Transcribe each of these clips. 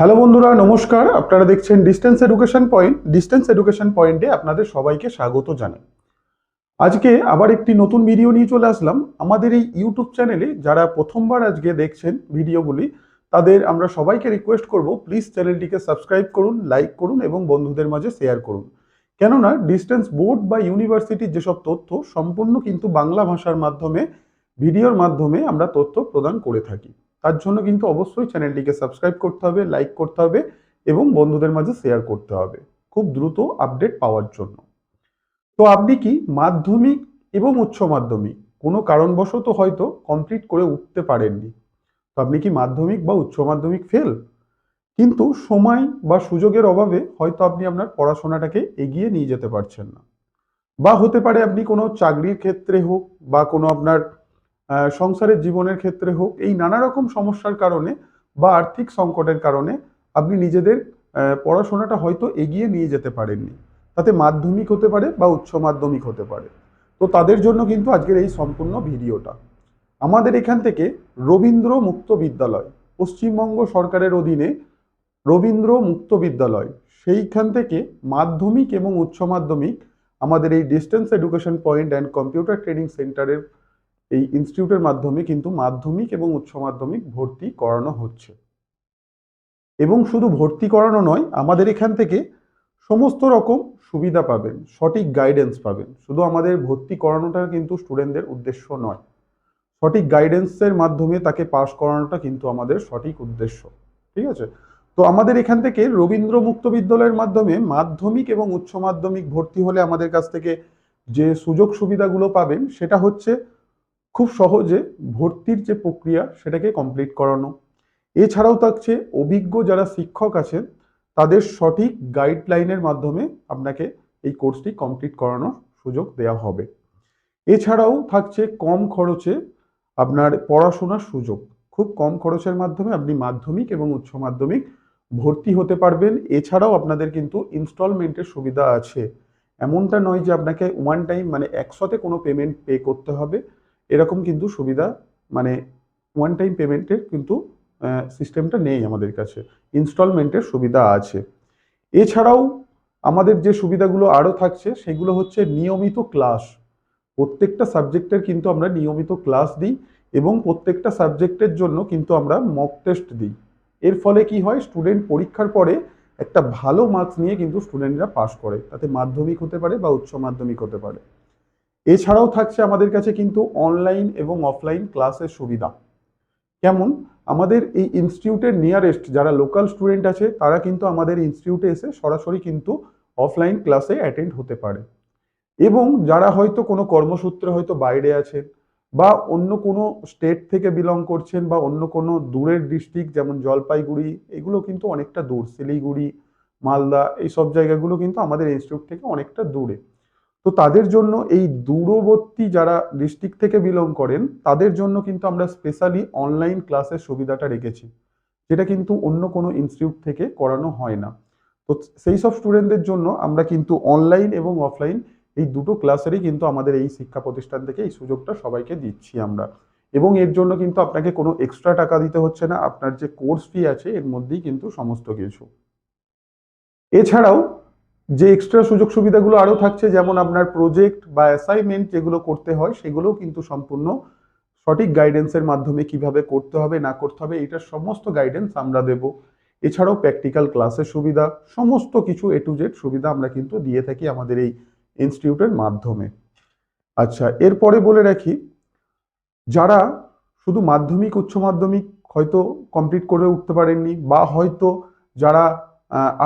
Hello বন্ধুরা, নমস্কার। আপনারা দেখছেন distance education point distance education পয়েন্টে আপনাদের সবাইকে স্বাগত জানাই। আজকে আবার একটি নতুন ভিডিও নিয়ে চলে আসলাম। আমাদের এই ইউটিউব চ্যানেলে যারা প্রথমবার আজকে দেখছেন ভিডিওগুলি তাদের আমরা সবাইকে রিকোয়েস্ট করব প্লিজ চ্যানেলটিকে সাবস্ক্রাইব করুন লাইক করুন এবং বন্ধুদের মাঝে শেয়ার করুন। কেননা ডিস্টেন্স বোর্ড বা ইউনিভার্সিটির যেসব তথ্য, সম্পূর্ণ কিন্তু বাংলা ভাষার মাধ্যমে ভিডিওর মাধ্যমে আমরা তথ্য প্রদান করে থাকি। তার জন্য কিন্তু অবশ্যই চ্যানেলটিকে সাবস্ক্রাইব করতে হবে, লাইক করতে হবে এবং বন্ধুদের মাঝে শেয়ার করতে হবে খুব দ্রুত আপডেট পাওয়ার জন্য। তো আপনি কি মাধ্যমিক এবং উচ্চ মাধ্যমিক কোনো কারণবশত হয়তো কমপ্লিট করে উঠতে পারেননি? তো আপনি কি মাধ্যমিক বা উচ্চ মাধ্যমিক ফেল কিন্তু সময় বা সুযোগের অভাবে হয়তো আপনি আপনার পড়াশোনাটাকে এগিয়ে নিয়ে যেতে পারছেন না। বা হতে পারে আপনি কোনো চাকরির ক্ষেত্রে হোক বা কোনো আপনার সংসারের জীবনের ক্ষেত্রে হোক, এই নানা রকম সমস্যার কারণে বা আর্থিক সংকটের কারণে আপনি নিজেদের পড়াশোনাটা হয়তো এগিয়ে নিয়ে যেতে পারেননি। তাতে মাধ্যমিক হতে পারে বা উচ্চ মাধ্যমিক হতে পারে। তো তাদের জন্য কিন্তু আজকের এই সম্পূর্ণ ভিডিওটা। আমাদের এখান থেকে রবীন্দ্র মুক্ত বিদ্যালয়, পশ্চিমবঙ্গ সরকারের অধীনে রবীন্দ্র মুক্ত বিদ্যালয়, সেইখান থেকে মাধ্যমিক এবং উচ্চ মাধ্যমিক আমাদের এই distance education point and computer training সেন্টারের এই ইনস্টিটিউটের মাধ্যমে কিন্তু মাধ্যমিক এবং উচ্চ মাধ্যমিক ভর্তি করানো হচ্ছে। এবং শুধু ভর্তি করানো নয়, আমাদের এখান থেকে সমস্ত রকম সুবিধা পাবেন, সঠিক গাইডেন্স পাবেন। শুধু আমাদের ভর্তি করানোটা কিন্তু স্টুডেন্টদের উদ্দেশ্য নয়। সঠিক গাইডেন্সের মাধ্যমে তাকে পাস করানোটা কিন্তু আমাদের সঠিক উদ্দেশ্য, ঠিক আছে? তো আমাদের এখান থেকে রবীন্দ্র মুক্ত বিদ্যালয়ের মাধ্যমে মাধ্যমিক এবং উচ্চ মাধ্যমিক ভর্তি হলে আমাদের কাছ থেকে যে সুযোগ সুবিধাগুলো পাবেন, সেটা হচ্ছে খুব সহজে ভর্তির যে প্রক্রিয়া সেটাকে কমপ্লিট করানো। এছাড়াও থাকছে অভিজ্ঞ যারা শিক্ষক আছেন, তাদের সঠিক গাইডলাইনের মাধ্যমে আপনাকে এই কোর্সটি কমপ্লিট করানোর সুযোগ দেওয়া হবে। এছাড়াও থাকছে কম খরচে আপনার পড়াশোনার সুযোগ। খুব কম খরচের মাধ্যমে আপনি মাধ্যমিক এবং উচ্চ মাধ্যমিক ভর্তি হতে পারবেন। এছাড়াও আপনাদের কিন্তু ইনস্টলমেন্টের সুবিধা আছে। এমনটা নয় যে আপনাকে ওয়ান টাইম মানে একসাথে কোনো পেমেন্ট পে করতে হবে। এরকম কিন্তু সুবিধা মানে ওয়ান টাইম পেমেন্টের কিন্তু সিস্টেমটা নেই আমাদের কাছে। ইনস্টলমেন্টের সুবিধা আছে। এছাড়াও আমাদের যে সুবিধাগুলো আরও থাকছে, সেগুলো হচ্ছে নিয়মিত ক্লাস প্রত্যেকটা সাবজেক্টের কিন্তু আমরা নিয়মিত ক্লাস দিই এবং প্রত্যেকটা সাবজেক্টের জন্য কিন্তু আমরা মক টেস্ট দিই। এর ফলে কি হয় স্টুডেন্ট পরীক্ষার পরে একটা ভালো মার্কস নিয়ে কিন্তু স্টুডেন্টরা পাস করে। তাতে মাধ্যমিক হতে পারে বা উচ্চ মাধ্যমিক হতে পারে। এছাড়াও থাকছে আমাদের কাছে কিন্তু অনলাইন এবং অফলাইন ক্লাসের সুবিধা। কেমন? আমাদের এই ইনস্টিটিউটের নিয়ারেস্ট যারা লোকাল স্টুডেন্ট আছে, তারা কিন্তু আমাদের ইনস্টিটিউটে এসে সরাসরি কিন্তু অফলাইন ক্লাসে অ্যাটেন্ড হতে পারে। এবং যারা হয়তো কোনো কর্মসূত্রে হয়তো বাইরে আছেন বা অন্য কোনো স্টেট থেকে বিলং করছেন বা অন্য কোনো দূরের ডিস্ট্রিক্ট যেমন জলপাইগুড়ি, এগুলো কিন্তু অনেকটা দূর, শিলিগুড়ি, মালদা, এই সব জায়গাগুলো কিন্তু আমাদের ইনস্টিটিউট থেকে অনেকটা দূরে। তো তাদের জন্য এই দূরবর্তী যারা ডিস্ট্রিক্ট থেকে বিলং করেন, তাদের জন্য কিন্তু আমরা স্পেশালি অনলাইন ক্লাসের সুবিধাটা রেখেছি, যেটা কিন্তু অন্য কোনো ইনস্টিটিউট থেকে করানো হয় না। তো সেই সব স্টুডেন্টদের জন্য আমরা কিন্তু অনলাইন এবং অফলাইন এই দুটো ক্লাসেরই কিন্তু আমাদের এই শিক্ষা প্রতিষ্ঠান থেকে এই সুযোগটা সবাইকে দিচ্ছি আমরা। এবং এর জন্য কিন্তু আপনাকে কোনো এক্সট্রা টাকা দিতে হচ্ছে না, আপনার যে কোর্স ফি আছে, এর মধ্যেই কিন্তু সমস্ত কিছু। এছাড়াও যে এক্সট্রা সুযোগ সুবিধাগুলো আরও থাকছে, যেমন আপনার প্রজেক্ট বা অ্যাসাইনমেন্ট যেগুলো করতে হয়, সেগুলোও কিন্তু সম্পূর্ণ সঠিক গাইডেন্সের মাধ্যমে কীভাবে করতে হবে, না করতে হবে এটার সমস্ত গাইডেন্স আমরা দেব। এছাড়াও প্র্যাকটিক্যাল ক্লাসের সুবিধা, সমস্ত কিছু এ টু জেড সুবিধা আমরা কিন্তু দিয়ে থাকি আমাদের এই ইনস্টিটিউটের মাধ্যমে। আচ্ছা এরপরে বলে রাখি, যারা শুধু মাধ্যমিক, উচ্চ মাধ্যমিক হয়তো কমপ্লিট করে উঠতে পারেননি, বা হয়তো যারা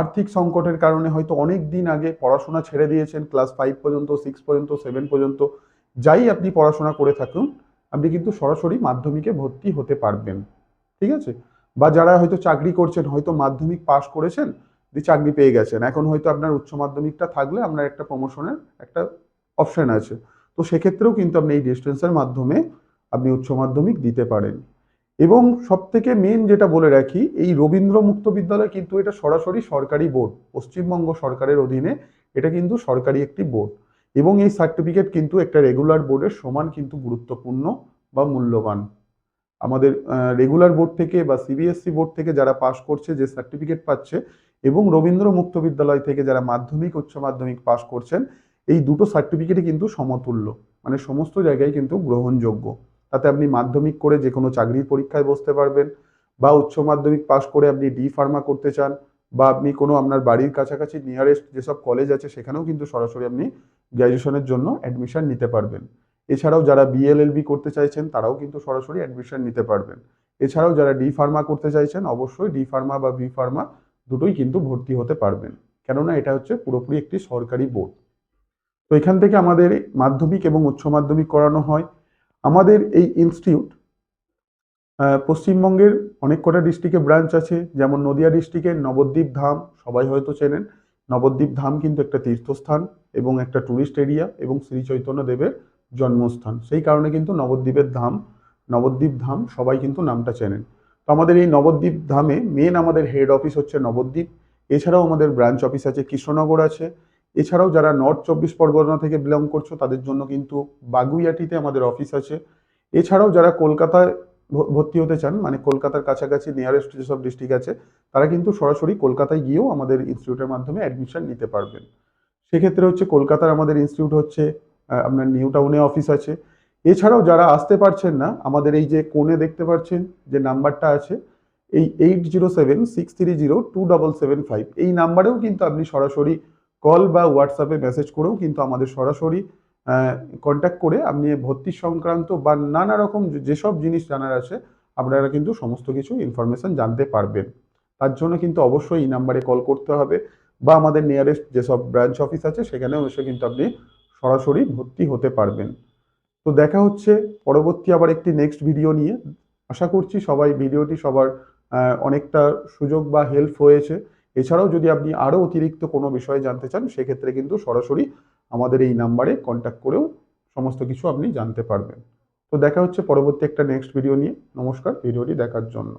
আর্থিক সংকটের কারণে হয়তো অনেক দিন আগে পড়াশোনা ছেড়ে দিয়েছেন ক্লাস ফাইভ পর্যন্ত সিক্স পর্যন্ত সেভেন পর্যন্ত। যাই আপনি পড়াশোনা করে থাকুন, আপনি কিন্তু সরাসরি মাধ্যমিকে ভর্তি হতে পারবেন। ঠিক আছে? বা যারা হয়তো চাকরি করছেন, হয়তো মাধ্যমিক পাশ করেছেন দিয়ে চাকরি পেয়ে গেছেন। এখন হয়তো আপনার উচ্চ মাধ্যমিকটা থাকলে আপনার একটা প্রমোশনের একটা অপশন আছে। তো সেক্ষেত্রেও কিন্তু আপনি এই ডিস্টেন্সের মাধ্যমে আপনি উচ্চ মাধ্যমিক দিতে পারেন। এবং সব থেকে মেন যেটা বলে রাখি, এই রবীন্দ্র মুক্ত বিদ্যালয় কিন্তু এটা সরাসরি সরকারি বোর্ড, পশ্চিমবঙ্গ সরকারের অধীনে এটা কিন্তু সরকারি একটি বোর্ড এবং এই সার্টিফিকেট কিন্তু একটা রেগুলার বোর্ডের সমান কিন্তু গুরুত্বপূর্ণ বা মূল্যবান। আমাদের রেগুলার বোর্ড থেকে বা সিবিএসসি বোর্ড থেকে যারা পাশ করছে, যে সার্টিফিকেট পাচ্ছে এবং রবীন্দ্র মুক্ত বিদ্যালয় থেকে যারা মাধ্যমিক, উচ্চ মাধ্যমিক পাশ করছেন, এই দুটো সার্টিফিকেটই কিন্তু সমতুল্য মানে সমস্ত জায়গায় কিন্তু গ্রহণযোগ্য। তাতে আপনি মাধ্যমিক করে যে কোনো চাকরির পরীক্ষায় বসতে পারবেন বা উচ্চ মাধ্যমিক পাশ করে আপনি ডি ফার্মা করতে চান বা আপনি কোনো আপনার বাড়ির কাছাকাছি নিয়ারেস্ট যেসব কলেজ আছে সেখানেও কিন্তু সরাসরি আপনি গ্র্যাজুয়েশনের জন্য অ্যাডমিশন নিতে পারবেন। এছাড়াও যারা বিএলএলবি করতে চাইছেন তারাও কিন্তু সরাসরি অ্যাডমিশন নিতে পারবেন। এছাড়াও যারা ডি ফার্মা করতে চাইছেন অবশ্যই ডি ফার্মা বা বি ফার্মা দুটোই কিন্তু ভর্তি হতে পারবেন। কেননা এটা হচ্ছে পুরোপুরি একটি সরকারি বোর্ড তো এখান থেকে আমাদের মাধ্যমিক এবং উচ্চ মাধ্যমিক করানো হয়। আমাদের এই ইনস্টিটিউট পশ্চিমবঙ্গের অনেক কটা ডিস্ট্রিক্টে ব্রাঞ্চ আছে, যেমন নদিয়া ডিস্ট্রিক্টের নবদ্বীপ ধাম, সবাই হয়তো চেনেন। নবদ্বীপ ধাম কিন্তু একটা তীর্থস্থান এবং একটা ট্যুরিস্ট এরিয়া এবং শ্রী চৈতন্য দেবের জন্মস্থান। সেই কারণে কিন্তু নবদ্বীপের ধাম, নবদ্বীপ ধাম সবাই কিন্তু নামটা চেনেন। তো আমাদের এই নবদ্বীপ ধামে মেন আমাদের হেড অফিস হচ্ছে নবদ্বীপ। এছাড়াও আমাদের ব্রাঞ্চ অফিস আছে, কৃষ্ণনগর আছে এছাড়াও যারা নর্থ চব্বিশ পরগনা থেকে বিলং করছ, তাদের জন্য কিন্তু বাগুইয়াটিতে আমাদের অফিস আছে। এছাড়াও যারা কলকাতায় ভর্তি হতে চান মানে কলকাতার কাছাকাছি নিয়ারেস্ট যেসব ডিস্ট্রিক্ট আছে, তারা কিন্তু সরাসরি কলকাতায় গিয়েও আমাদের ইনস্টিটিউটের মাধ্যমে অ্যাডমিশন নিতে পারবেন। সেক্ষেত্রে হচ্ছে কলকাতার আমাদের ইনস্টিটিউট হচ্ছে আপনার নিউ টাউনে অফিস আছে। এছাড়াও যারা আসতে পারছেন না, আমাদের এই যে কোণে দেখতে পাচ্ছেন যে নাম্বারটা আছে, এই eight zero seven six three zero two double seven five এই নাম্বারেও কিন্তু আপনি সরাসরি কল বা হোয়াটসঅ্যাপে মেসেজ করেও কিন্তু আমাদের সরাসরি কন্ট্যাক্ট করে আপনি ভর্তি সংক্রান্ত বা নানা রকম যেসব জিনিস জানার আছে, আপনারা কিন্তু সমস্ত কিছু ইনফরমেশন জানতে পারবেন। তার জন্য কিন্তু অবশ্যই এই নাম্বারে কল করতে হবে বা আমাদের নিয়ারেস্ট যেসব ব্রাঞ্চ অফিস আছে, সেখানেও এসে কিন্তু আপনি সরাসরি ভর্তি হতে পারবেন। তো দেখা হচ্ছে পরবর্তী আবার একটি নেক্সট ভিডিও নিয়ে। আশা করছি সবাই ভিডিওটি সবার অনেকটা সুযোগ বা হেল্প হয়েছে। এছাড়াও যদি আপনি আরও অতিরিক্ত কোনো বিষয়ে জানতে চান, সেক্ষেত্রে কিন্তু সরাসরি আমাদের এই নাম্বারে কন্ট্যাক্ট করেও সমস্ত কিছু আপনি জানতে পারবেন। তো দেখা হচ্ছে পরবর্তী একটা নেক্সট ভিডিও নিয়ে। নমস্কার ভিডিওটি দেখার জন্য।